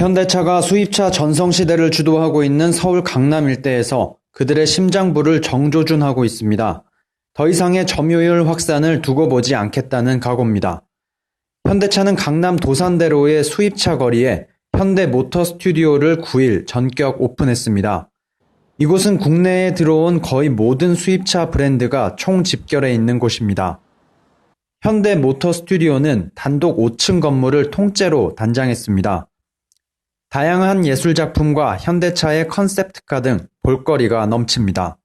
현대차가 수입차 전성 시대를 주도하고 있는 서울 강남 일대에서 그들의 심장부를 정조준하고 있습니다. 더 이상의 점유율 확산을 두고 보지 않겠다는 각오입니다. 현대차는 강남 도산대로의 수입차 거리에 현대 모터 스튜디오를 9일 전격 오픈했습니다. 이곳은 국내에 들어온 거의 모든 수입차 브랜드가 총 집결해 있는 곳입니다. 현대 모터 스튜디오는 단독 5층 건물을 통째로 단장했습니다. 다양한 예술 작품과 현대차의 컨셉트카 등 볼거리가 넘칩니다.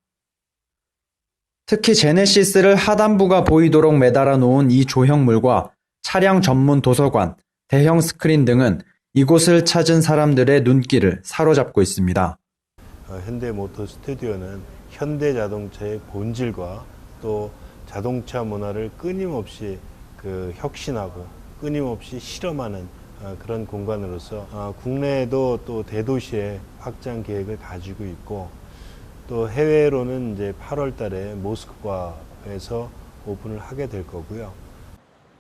특히 제네시스를 하단부가 보이도록 매달아 놓은 이 조형물과 차량 전문 도서관, 대형 스크린 등은 이곳을 찾은 사람들의 눈길을 사로잡고 있습니다. 어, 현대 모터 스튜디오는 현대 자동차의 본질과 또 자동차 문화를 끊임없이 그 혁신하고 끊임없이 실험하는 어, 그런 공간으로서 어, 국내에도 또 대도시의 확장 계획을 가지고 있고 또 해외로는 이제 8월 달에 모스크바에서 오픈을 하게 될 거고요.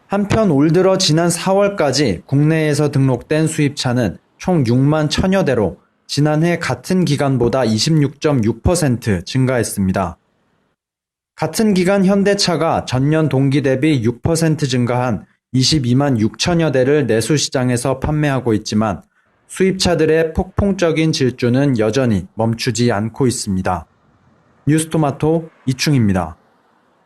한편 올 들어 지난 4월까지 국내에서 등록된 수입차는 총 6만 천여 대로 지난해 같은 기간보다 26.6% 증가했습니다. 같은 기간 현대차가 전년 동기 대비 6% 증가한 22만 6천여 대를 내수시장에서 판매하고 있지만 수입차들의 폭풍적인 질주는 여전히 멈추지 않고 있습니다. 뉴스토마토 이충입니다.